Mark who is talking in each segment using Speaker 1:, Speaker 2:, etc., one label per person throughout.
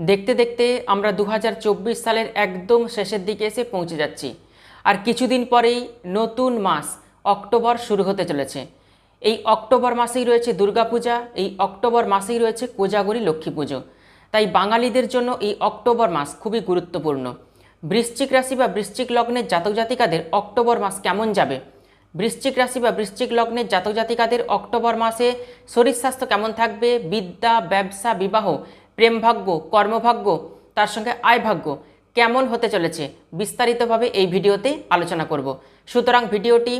Speaker 1: দেখতে দেখতে আমরা দু হাজার চব্বিশ সালের একদম শেষের দিকে এসে পৌঁছে যাচ্ছি। আর কিছুদিন পরেই নতুন মাস, অক্টোবর শুরু হতে চলেছে। এই অক্টোবর মাসেই রয়েছে দুর্গাপূজা, এই অক্টোবর মাসেই রয়েছে কোজাগরী লক্ষ্মী পুজো। তাই বাঙালিদের জন্য এই অক্টোবর মাস খুবই গুরুত্বপূর্ণ। বৃশ্চিক রাশি বা বৃশ্চিক লগ্নের জাতক জাতিকাদের অক্টোবর মাস কেমন যাবে? বৃশ্চিক রাশি বা বৃশ্চিক লগ্নের জাতক জাতিকাদের অক্টোবর মাসে শরীর স্বাস্থ্য কেমন থাকবে? বিদ্যা, ব্যবসা, বিবাহ প্রেমভাগ্য, কর্মভাগ্য, তার সঙ্গে আয়ভাগ্য কেমন হতে চলেছে বিস্তারিতভাবে এই ভিডিওতে আলোচনা করব। সুতরাং ভিডিওটি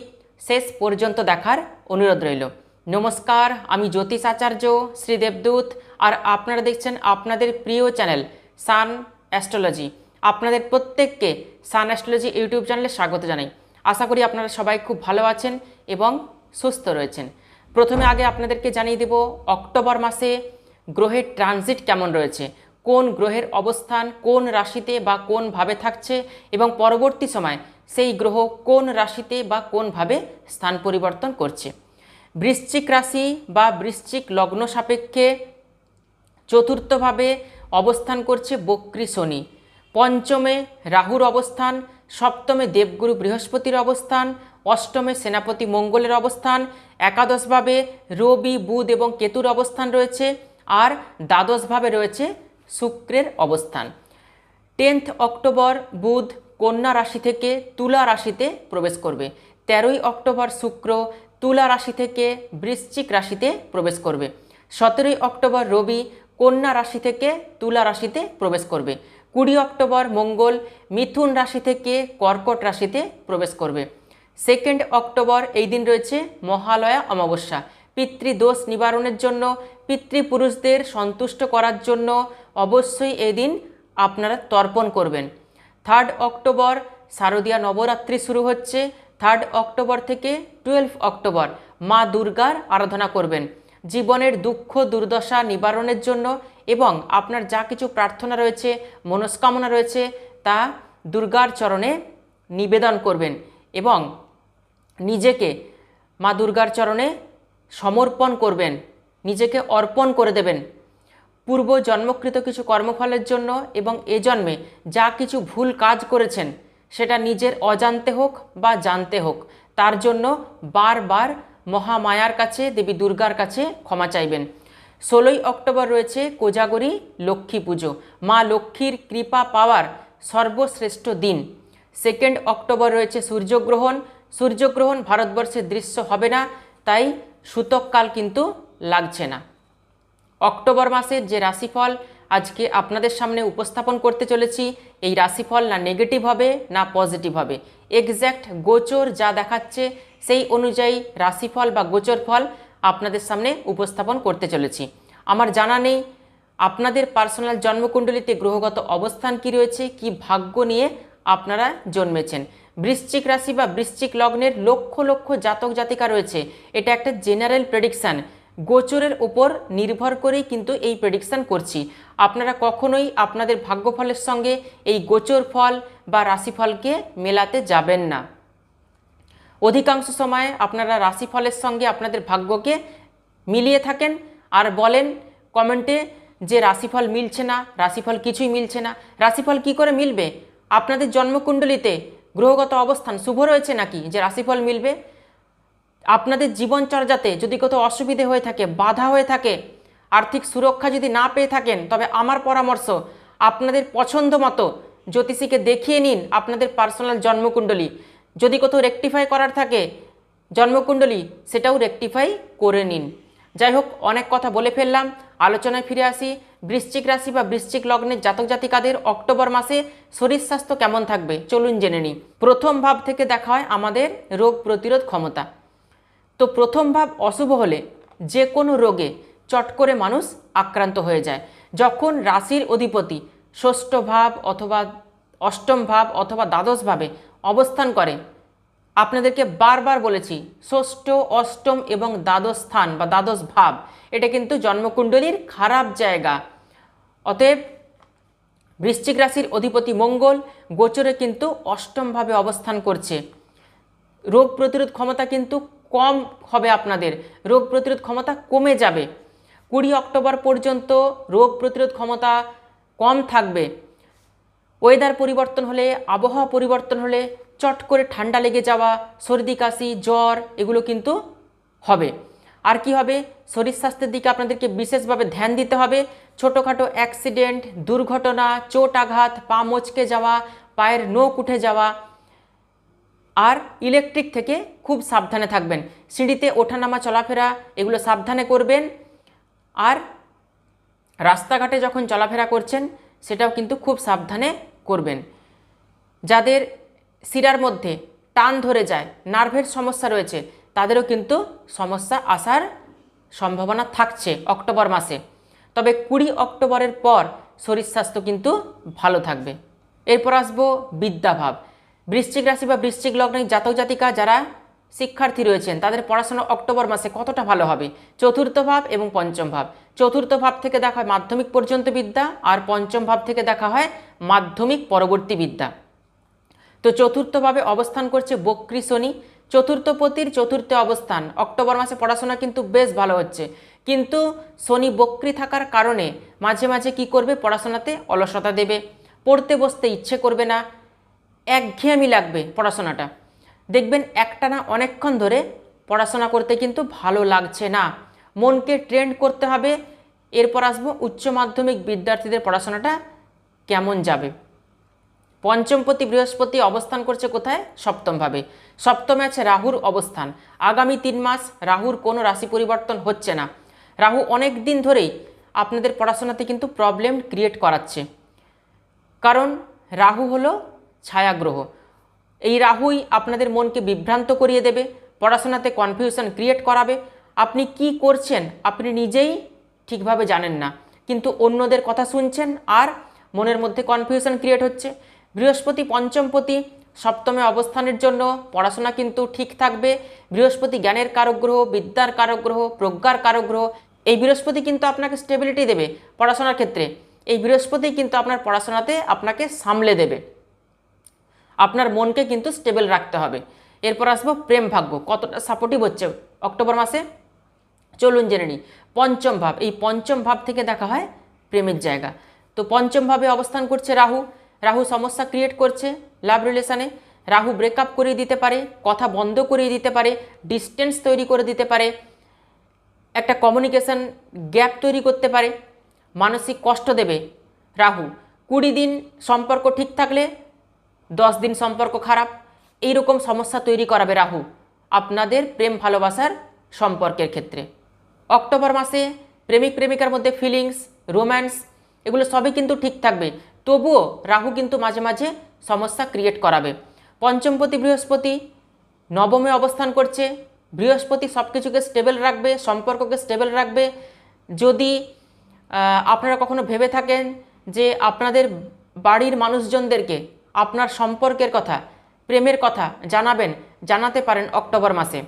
Speaker 1: শেষ পর্যন্ত দেখার অনুরোধ রইল। নমস্কার, আমি জ্যোতিষ আচার্য শ্রী দেবদূত আর আপনারা দেখছেন আপনাদের প্রিয় চ্যানেল সান অ্যাস্ট্রোলজি। আপনাদের প্রত্যেককে সান অ্যাস্ট্রোলজি ইউটিউব চ্যানেলে স্বাগত জানাই। আশা করি আপনারা সবাই খুব ভালো আছেন এবং সুস্থ রয়েছেন। প্রথমে আগে আপনাদেরকে জানিয়ে দেব, অক্টোবর মাসে গ্রহের ট্রানজিট কেমন রয়েছে? কোন গ্রহের অবস্থান, কোন রাশিতে বা কোন ভাবে থাকছে? এবং পরবর্তী সময় সেই গ্রহ কোন রাশিতে বা কোনভাবে স্থান পরিবর্তন করছে? বৃশ্চিক রাশি বা বৃশ্চিক লগ্ন সাপেক্ষে চতুর্থভাবে অবস্থান করছে বক্রী শনি। পঞ্চমে রাহুর অবস্থান, সপ্তমে দেবগুরু বৃহস্পতির অবস্থান, অষ্টমে সেনাপতি মঙ্গলের অবস্থান, একাদশভাবে রবি, বুধ এবং কেতুর অবস্থান রয়েছে। আর দ্বাদশভাবে রয়েছে শুক্রের অবস্থান। টেন্থ অক্টোবর বুধ কন্যা রাশি থেকে তুলা রাশিতে প্রবেশ করবে। তেরোই অক্টোবর শুক্র তুলা রাশি থেকে বৃশ্চিক রাশিতে প্রবেশ করবে। সতেরোই অক্টোবর রবি কন্যা রাশি থেকে তুলা রাশিতে প্রবেশ করবে। কুড়ি অক্টোবর মঙ্গল মিথুন রাশি থেকে কর্কট রাশিতে প্রবেশ করবে। সেকেন্ড অক্টোবর এই দিন রয়েছে মহালয়া অমাবস্যা। পিতৃদোষ নিবারণের জন্য, পিতৃপুরুষদের সন্তুষ্ট করার জন্য অবশ্যই এই দিন আপনারা তর্পণ করবেন। থার্ড অক্টোবর, শারদীয়া নবরাত্রি শুরু হচ্ছে। থার্ড অক্টোবর থেকে টুয়েলভ অক্টোবর মা দুর্গার আরাধনা করবেন। জীবনের দুঃখ, দুর্দশা নিবারণের জন্য এবং আপনার যা কিছু প্রার্থনা রয়েছে, মনস্কামনা রয়েছে, তা দুর্গার চরণে নিবেদন করবেন এবং নিজেকে মা দুর্গার চরণে সমর্পণ করবেন, নিজেকে অর্পণ করে দেবেন। পূর্ব জন্মকৃত কিছু কর্মফলের জন্য এবং এ জন্মে যা কিছু ভুল কাজ করেছেন, সেটা নিজের অজান্তে হোক বা জানতে হোক, তার জন্য বারবার মহামায়ার কাছে, দেবী দুর্গার কাছে ক্ষমা চাইবেন। ষোলোই অক্টোবর রয়েছে কোজাগরী লক্ষ্মী পুজো, মা লক্ষ্মীর কৃপা পাওয়ার সর্বশ্রেষ্ঠ দিন। সেকেন্ড অক্টোবর রয়েছে সূর্যগ্রহণ সূর্যগ্রহণ ভারতবর্ষে দৃশ্য হবে না, তাই সূতককাল কিন্তু লাগছে না। অক্টোবর মাসের যে রাশিফল, আজকে আপনাদের সামনে উপস্থাপন করতে চলেছি। এই রাশিফল না নেগেটিভ হবে, না পজিটিভ হবে। এক্স্যাক্ট গোচর যা দেখাচ্ছে, সেই অনুযায়ী রাশিফল বা গোচর ফল আপনাদের সামনে উপস্থাপন করতে চলেছি। আমার জানা নেই, আপনাদের পার্সোনাল জন্মকুণ্ডলিতে গ্রহগত অবস্থান কি রয়েছে, কি ভাগ্য নিয়ে আপনারা জন্মেছেন। বৃশ্চিক রাশি বা বৃশ্চিক লগ্নের লক্ষ লক্ষ জাতক জাতিকা রয়েছে। এটা একটা জেনারেল প্রেডিকশান। গোচরের উপর নির্ভর করেই কিন্তু এই প্রেডিকশান করছি। আপনারা কখনোই আপনাদের ভাগ্যফলের সঙ্গে এই গোচর ফল বা রাশিফলকে মেলাতে যাবেন না। অধিকাংশ সময় আপনারা রাশিফলের সঙ্গে আপনাদের ভাগ্যকে মিলিয়ে থাকেন আর বলেন কমেন্টে যে রাশিফল মিলছে না, রাশিফল কিছুই মিলছে না। রাশিফল কি করে মিলবে? আপনাদের জন্মকুণ্ডলিতে গ্রহগত অবস্থান শুভ রয়েছে নাকি? যে রাশিফল মিলবে? আপনাদের জীবনচর্যাতে যদি কোথাও অসুবিধে হয়ে থাকে, বাধা হয়ে থাকে, আর্থিক সুরক্ষা যদি না পেয়ে থাকেন, তবে আমার পরামর্শ, আপনাদের পছন্দ মতো জ্যোতিষীকে দেখিয়ে নিন আপনাদের পার্সোনাল জন্মকুণ্ডলী। যদি কোথাও রেকটিফাই করার থাকে, জন্মকুণ্ডলী, সেটাও রেকটিফাই করে নিন। যাই হোক অনেক কথা বলে ফেললাম। আলোচনায় ফিরে আসি। বৃশ্চিক রাশি বা বৃশ্চিক লগ্নের জাতক জাতিকাদের অক্টোবর মাসে শরীর স্বাস্থ্য কেমন থাকবে চলুন জেনে নিই। প্রথম ভাব থেকে দেখা হয় আমাদের রোগ প্রতিরোধ ক্ষমতা। তো প্রথম ভাব অশুভ হলে যে কোনো রোগে চট করে মানুষ আক্রান্ত হয়ে যায়। যখন রাশির অধিপতি ষষ্ঠ ভাব অথবা অষ্টম ভাব অথবা দ্বাদশ ভাবে অবস্থান করে আপনাদেরকে বারবার বলেছি, ষষ্ঠ, অষ্টম এবং দ্বাদশ স্থান বা দ্বাদশ ভাব, এটা কিন্তু জন্মকুণ্ডলীর খারাপ জায়গা। অতএব বৃশ্চিক রাশির অধিপতি মঙ্গল গোচরে কিন্তু অষ্টমভাবে অবস্থান করছে। রোগ প্রতিরোধ ক্ষমতা কিন্তু কম হবে আপনাদের, রোগ প্রতিরোধ ক্ষমতা কমে যাবে। কুড়ি অক্টোবর পর্যন্ত রোগ প্রতিরোধ ক্ষমতা কম থাকবে। ওয়েদার পরিবর্তন হলে, আবহাওয়া পরিবর্তন হলে চট করে ঠান্ডা লেগে যাওয়া, সর্দি, কাশি, জ্বর, এগুলো কিন্তু হবে। আর কি হবে? শরীর স্বাস্থ্যের দিকে আপনাদেরকে বিশেষভাবে ধ্যান দিতে হবে। ছোটোখাটো অ্যাক্সিডেন্ট, দুর্ঘটনা, চোট আঘাত, পা মচকে যাওয়া, পায়ের নোক উঠে যাওয়া, আর ইলেকট্রিক থেকে খুব সাবধানে থাকবেন। সিঁড়িতে ওঠানামা, চলাফেরা, এগুলো সাবধানে করবেন। আর রাস্তাঘাটে যখন চলাফেরা করছেন, সেটাও কিন্তু খুব সাবধানে করবেন। যাদের শিরার মধ্যে টান ধরে যায়, নার্ভের সমস্যা রয়েছে, তাদেরও কিন্তু সমস্যা আসার সম্ভাবনা থাকছে অক্টোবর মাসে। তবে কুড়ি অক্টোবরের পর শরীর স্বাস্থ্য কিন্তু ভালো থাকবে। এরপর আসব বিদ্যাভাব। বৃশ্চিক রাশি বা বৃশ্চিক লগ্নের জাতক জাতিকা যারা শিক্ষার্থী রয়েছেন, তাদের পড়াশোনা অক্টোবর মাসে কতটা ভালো হবে? চতুর্থ ভাব এবং পঞ্চম ভাব। চতুর্থ ভাব থেকে দেখা হয় মাধ্যমিক পর্যন্ত বিদ্যা, আর পঞ্চম ভাব থেকে দেখা হয় মাধ্যমিক পরবর্তী বিদ্যা। তো চতুর্থভাবে অবস্থান করছে বক্রী শনি। চতুর্থপতির চতুর্থ অবস্থান। অক্টোবর মাসে পড়াশোনা কিন্তু বেশ ভালো হচ্ছে। কিন্তু শনি বক্রী থাকার কারণে মাঝে মাঝে কি করবে? পড়াশোনাতে অলসতা দেবে। পড়তে বসতে ইচ্ছে করবে না। একঘেয়েমি লাগবে পড়াশোনাটা। দেখবেন একটানা অনেকক্ষণ ধরে পড়াশোনা করতে কিন্তু ভালো লাগছে না। মনকে ট্রেন্ড করতে হবে। এরপর আসব উচ্চ মাধ্যমিক বিদ্যার্থীদের পড়াশোনাটা কেমন যাবে? পঞ্চমপতি বৃহস্পতি অবস্থান করছে কোথায়? সপ্তমভাবে। সপ্তমে আছে রাহুর অবস্থান। আগামী তিন মাস রাহুর কোনো রাশি পরিবর্তন হচ্ছে না। রাহু অনেক দিন ধরেই আপনাদের পড়াশোনাতে কিন্তু প্রবলেম ক্রিয়েট করাচ্ছে। কারণ রাহু হলো ছায়াগ্রহ। এই রাহুই আপনাদের মনকে বিভ্রান্ত করিয়ে দেবে, পড়াশোনাতে কনফিউশন ক্রিয়েট করাবে। আপনি কি করছেন আপনি নিজেই ঠিকভাবে জানেন না। কিন্তু অন্যদের কথা শুনছেন আর মনের মধ্যে কনফিউশন ক্রিয়েট হচ্ছে। বৃহস্পতি পঞ্চমপতি সপ্তমে অবস্থানের জন্য, পড়াশোনা কিন্তু ঠিক থাকবে। বৃহস্পতি জ্ঞানের কারক গ্রহ বিদ্যার কারক গ্রহ প্রজ্ঞার কারক গ্রহ এই বৃহস্পতি কিন্তু আপনাকে স্টেবিলিটি দেবে পড়াশোনার ক্ষেত্রে। এই বৃহস্পতি কিন্তু আপনার পড়াশোনাতে আপনাকে সামলে দেবে। আপনার মনকে কিন্তু স্টেবল রাখতে হবে। এরপর আসব প্রেম ভাগ্য, কতটা সাপোর্টিভ হচ্ছে অক্টোবর মাসে? চলুন জেনে নিই। পঞ্চম ভাব, এই পঞ্চম ভাব থেকে দেখা হয় প্রেমের জায়গা। তো পঞ্চম ভাবে অবস্থান করছে রাহু। রাহু সমস্যা ক্রিয়েট করছে লাভ রিলেশনে রাহু ব্রেকআপ করিয়ে দিতে পারে, কথা বন্ধ করিয়ে দিতে পারে ডিস্টেন্স তৈরি করে দিতে পারে, একটা কমিউনিকেশন গ্যাপ তৈরি করতে পারে, মানসিক কষ্ট দেবে রাহু। কুড়ি দিন সম্পর্ক ঠিক থাকলে দশ দিন সম্পর্ক খারাপ এই রকম সমস্যা তৈরি করাবে রাহু আপনাদের প্রেম ভালোবাসার সম্পর্কের ক্ষেত্রে। অক্টোবর মাসে প্রেমিক প্রেমিকার মধ্যে ফিলিংস রোম্যান্স এগুলো সবই কিন্তু ঠিক থাকবে। তবুও রাহু কিন্তু মাঝে মাঝে সমস্যা ক্রিয়েট করাবে। পঞ্চমপতি, বৃহস্পতি, নবমে অবস্থান করছে। বৃহস্পতি সব কিছুকে স্টেবল রাখবে, সম্পর্ককে স্টেবল রাখবে। যদি আপনারা কখনো ভেবে থাকেন যে আপনাদের বাড়ির মানুষজনদেরকে আপনার সম্পর্কের কথা, প্রেমের কথা জানাবেন, জানাতে পারেন অক্টোবর মাসে।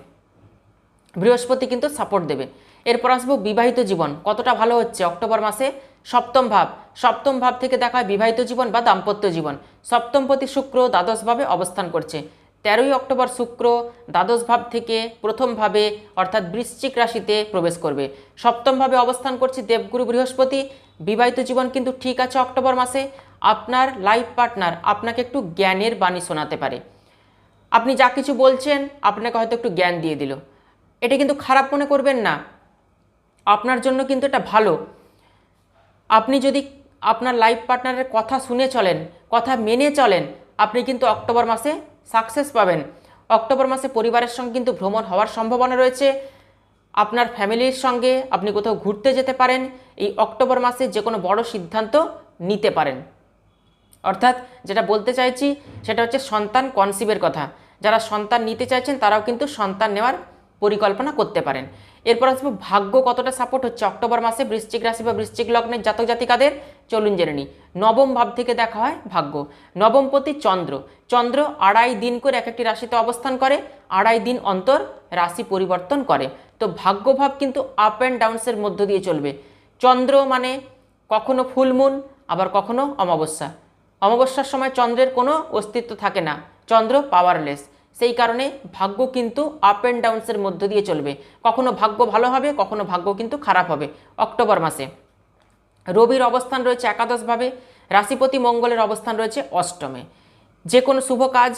Speaker 1: বৃহস্পতি কিন্তু সাপোর্ট দেবে। এরপর আসব বিবাহিত জীবন। কতটা ভালো হচ্ছে অক্টোবর মাসে? সপ্তম ভাব। সপ্তম ভাব থেকে দেখা হয় বিবাহিত জীবন বা দাম্পত্য জীবন। সপ্তমপতি শুক্র দ্বাদশভাবে অবস্থান করছে। তেরোই অক্টোবর শুক্র দ্বাদশ ভাব থেকে প্রথম ভাবে, অর্থাৎ বৃশ্চিক রাশিতে প্রবেশ করবে। সপ্তম ভাবে অবস্থান করছে দেবগুরু বৃহস্পতি। বিবাহিত জীবন কিন্তু ঠিক আছে অক্টোবর মাসে। আপনার লাইফ পার্টনার আপনাকে একটু জ্ঞানের বাণী শোনাতে পারে। আপনি যা কিছু বলছেন, আপনাকে হয়তো একটু জ্ঞান দিয়ে দিল। এটা কিন্তু খারাপ মনে করবেন না। আপনার জন্য কিন্তু এটা ভালো। আপনি যদি আপনার লাইফ পার্টনারের কথা শুনে চলেন, কথা মেনে চলেন, আপনি কিন্তু অক্টোবর মাসে সাকসেস পাবেন। অক্টোবর মাসে পরিবারের সঙ্গে কিন্তু ভ্রমণ হওয়ার সম্ভাবনা রয়েছে। আপনার ফ্যামিলির সঙ্গে আপনি কোথাও ঘুরতে যেতে পারেন, এই অক্টোবর মাসে যে কোনো বড় সিদ্ধান্ত নিতে পারেন। অর্থাৎ যেটা বলতে চাইছি, সেটা হচ্ছে সন্তান কনসিভের কথা। যারা সন্তান নিতে চাইছেন, তারাও কিন্তু সন্তান নেওয়ার পরিকল্পনা করতে পারেন। এরপর আসব ভাগ্য কতটা সাপোর্ট হচ্ছে? অক্টোবর মাসে বৃশ্চিক রাশি বা বৃশ্চিক লগ্নের জাতক জাতিকাদের? চলুন জেনে নিই। নবম ভাব থেকে দেখা হয় ভাগ্য। নবম নবমপতি চন্দ্র। চন্দ্র আড়াই দিন করে এক একটি রাশিতে অবস্থান করে, আড়াই দিন অন্তর রাশি পরিবর্তন করে। তো ভাগ্যভাব কিন্তু আপ অ্যান্ড ডাউনসের মধ্য দিয়ে চলবে। চন্দ্র মানে কখনো ফুলমুন আবার কখনো অমাবস্যা। অমাবস্যার সময় চন্দ্রের কোনো অস্তিত্ব থাকে না। চন্দ্র পাওয়ারলেস সেই কারণে ভাগ্য কিন্তু আপ অ্যান্ড ডাউনসের মধ্য দিয়ে চলবে। কখনো ভাগ্য ভালো হবে, কখনো ভাগ্য কিন্তু খারাপ হবে। অক্টোবর মাসে রবির অবস্থান রয়েছে একাদশভাবে, রাশিপতি মঙ্গলের অবস্থান রয়েছে অষ্টমে। যে কোনো শুভ কাজ,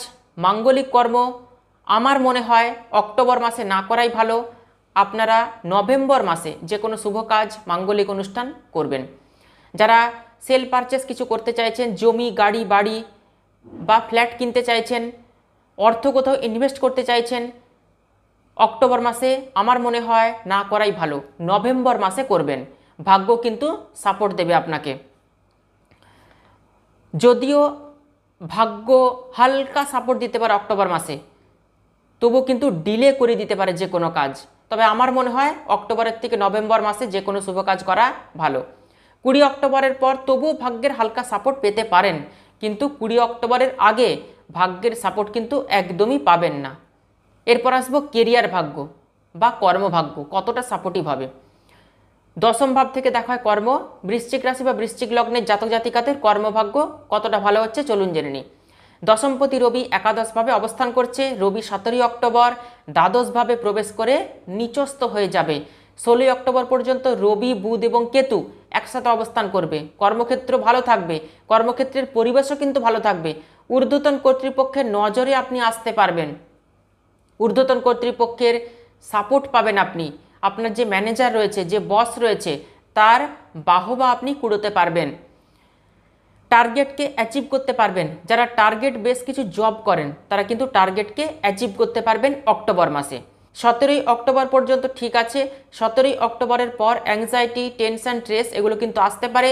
Speaker 1: মাঙ্গলিক কর্ম আমার মনে হয় অক্টোবর মাসে না করাই ভালো। আপনারা নভেম্বর মাসে যে কোনো শুভ কাজ, মাঙ্গলিক অনুষ্ঠান করবেন। যারা সেল পারচেস কিছু করতে চাইছেন, জমি, গাড়ি, বাড়ি বা ফ্ল্যাট কিনতে চাইছেন অর্থ কোথাও ইনভেস্ট করতে চাইছেন, অক্টোবর মাসে আমার মনে হয় না করাই ভালো, নভেম্বর মাসে করবেন। ভাগ্য কিন্তু সাপোর্ট দেবে আপনাকে। যদিও ভাগ্য হালকা সাপোর্ট দিতে পারে অক্টোবর মাসে তবু কিন্তু ডিলে করে দিতে পারে যে কোনো কাজ। তবে আমার মনে হয় অক্টোবরের থেকে নভেম্বর মাসে যে কোনো শুভ কাজ করা ভালো। কুড়ি অক্টোবরের পর তবুও ভাগ্যের হালকা সাপোর্ট পেতে পারেন, কিন্তু কুড়ি অক্টোবরের আগে ভাগ্যের সাপোর্ট কিন্তু একদমই পাবেন না। এরপর আসব কেরিয়ার ভাগ্য বা কর্মভাগ্য, কতটা সাপোর্টিভ হবে। দশম ভাব থেকে দেখা হয় কর্ম, বৃশ্চিক রাশি বা বৃশ্চিক লগ্নের জাতক জাতিকাদের কর্মভাগ্য কতটা ভালো হচ্ছে চলুন জেনে নিই। দশমপতি রবি একাদশভাবে অবস্থান করছে, রবি সতেরোই অক্টোবর দ্বাদশভাবে প্রবেশ করে নিচস্থ হয়ে যাবে। ষোলোই অক্টোবর পর্যন্ত রবি, বুধ এবং কেতু একসাথে অবস্থান করবে। কর্মক্ষেত্র ভালো থাকবে, কর্মক্ষেত্রের পরিবেশও কিন্তু ভালো থাকবে। ঊর্ধ্বতন কর্তৃপক্ষের নজরে আপনি আসতে পারবেন। ঊর্ধ্বতন কর্তৃপক্ষের সাপোর্ট পাবেন আপনি। আপনার যে ম্যানেজার রয়েছে, যে বস রয়েছে, তার বাহবা আপনি কুড়োতে পারবেন। টার্গেটকে অ্যাচিভ করতে পারবেন। যারা টার্গেট বেশ কিছু জব করেন, তারা কিন্তু টার্গেটকে অ্যাচিভ করতে পারবেন অক্টোবর মাসে। সতেরোই অক্টোবর পর্যন্ত ঠিক আছে। সতেরোই অক্টোবরের পর অ্যাংজাইটি টেনশন স্ট্রেস এগুলো কিন্তু আসতে পারে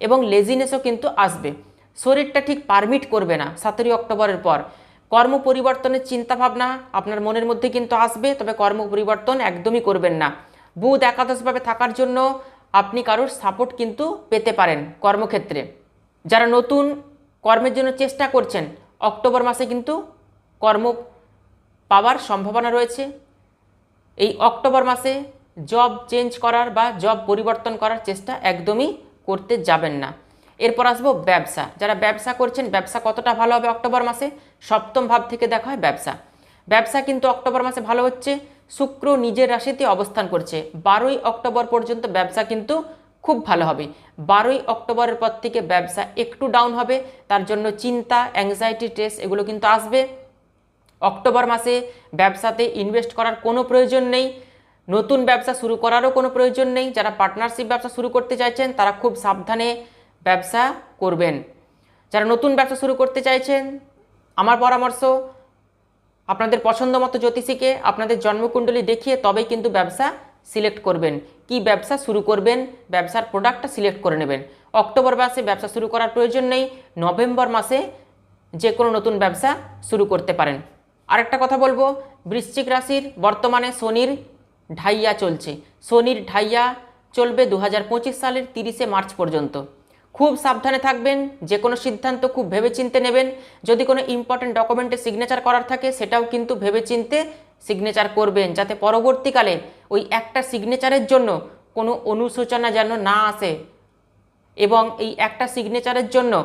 Speaker 1: এবং লেজিনেসও কিন্তু আসবে। শরীরটা ঠিক পারমিট করবে না সতেরোই অক্টোবরের পর। কর্ম পরিবর্তনের চিন্তাভাবনা আপনার মনের মধ্যে কিন্তু আসবে, তবে কর্ম পরিবর্তন একদমই করবেন না। বুধ একাদশভাবে থাকার জন্য আপনি কারোর সাপোর্ট কিন্তু পেতে পারেন কর্মক্ষেত্রে। যারা নতুন কর্মের জন্য চেষ্টা করছেন, অক্টোবর মাসে কিন্তু কর্ম পাওয়ার সম্ভাবনা রয়েছে। এই অক্টোবর মাসে জব চেঞ্জ করার বা জব পরিবর্তন করার চেষ্টা একদমই করতে যাবেন না। এরপর আসব ব্যবসা। যারা ব্যবসা করছেন, ব্যবসা কতটা ভালো হবে অক্টোবর মাসে? সপ্তম ভাব থেকে দেখা হয় ব্যবসা। ব্যবসা কিন্তু অক্টোবর মাসে ভালো হচ্ছে, শুক্র নিজের রাশিতে অবস্থান করছে। বারোই অক্টোবর পর্যন্ত ব্যবসা কিন্তু খুব ভালো হবে। বারোই অক্টোবরের পর থেকে ব্যবসা একটু ডাউন হবে, তার জন্য চিন্তা অ্যাংজাইটি স্ট্রেস এগুলো কিন্তু আসবে। অক্টোবর মাসে ব্যবসাতে ইনভেস্ট করার কোনো প্রয়োজন নেই, নতুন ব্যবসা শুরু করারও কোনো প্রয়োজন নেই। যারা পার্টনারশিপ ব্যবসা শুরু করতে চাইছেন, তারা খুব সাবধানে ব্যবসা করবেন। যারা নতুন ব্যবসা শুরু করতে চাইছেন, আমার পরামর্শ, আপনাদের পছন্দ মতো জ্যোতিষীকে আপনাদের জন্মকুণ্ডলী দেখিয়ে তবেই কিন্তু ব্যবসা সিলেক্ট করবেন। কি ব্যবসা শুরু করবেন, ব্যবসার প্রোডাক্টটা সিলেক্ট করে নেবেন। অক্টোবর মাসে ব্যবসা শুরু করার প্রয়োজন নেই, নভেম্বর মাসে যে কোনো নতুন ব্যবসা শুরু করতে পারেন। আরেকটা কথা বলব, বৃশ্চিক রাশির বর্তমানে শনির ঢাইয়া চলছে। শনির ঢাইয়া চলবে দু হাজার পঁচিশ সালের তিরিশে মার্চ পর্যন্ত। খুব সাবধানে থাকবেন, যে কোনো সিদ্ধান্ত খুব ভেবেচিন্তে নেবেন। যদি কোনো ইম্পর্টেন্ট ডকুমেন্টে সিগনেচার করার থাকে, সেটাও কিন্তু ভেবেচিন্তে সিগনেচার করবেন, যাতে পরবর্তীকালে ওই একটা সিগনেচারের জন্য কোনো অনুশোচনা যেন না আসে। এবং এই একটা সিগনেচারের জন্য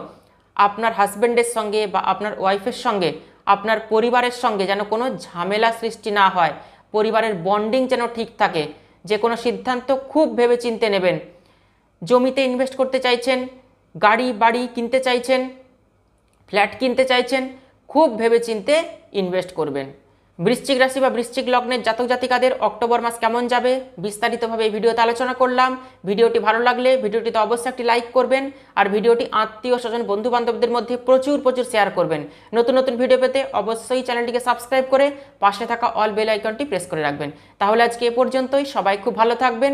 Speaker 1: আপনার হাজব্যান্ডের সঙ্গে বা আপনার ওয়াইফের সঙ্গে, আপনার পরিবারের সঙ্গে যেন কোনো ঝামেলা সৃষ্টি না হয়। পরিবারের বন্ডিং যেন ঠিক থাকে। যে কোনো সিদ্ধান্ত খুব ভেবেচিন্তে নেবেন। জমিতে ইনভেস্ট করতে চাইছেন, গাড়ি, বাড়ি কিনতে চাইছেন ফ্ল্যাট কিনতে চাইছেন, খুব ভেবেচিন্তে ইনভেস্ট করবেন। বৃশ্চিক রাশি বা বৃশ্চিক লগ্নের জাতক জাতিকাদের অক্টোবর মাস কেমন যাবে, বিস্তারিতভাবে এই ভিডিওতে আলোচনা করলাম। ভিডিওটি ভালো লাগলে ভিডিওটিতে অবশ্যই একটি লাইক করবেন আর ভিডিওটি আত্মীয় স্বজন বন্ধু বান্ধবদের মধ্যে প্রচুর প্রচুর শেয়ার করবেন। নতুন নতুন ভিডিও পেতে অবশ্যই চ্যানেলটিকে সাবস্ক্রাইব করে পাশে থাকা অল বেল আইকনটি প্রেস করে রাখবেন। তাহলে আজকে এ পর্যন্তই, সবাই খুব ভালো থাকবেন।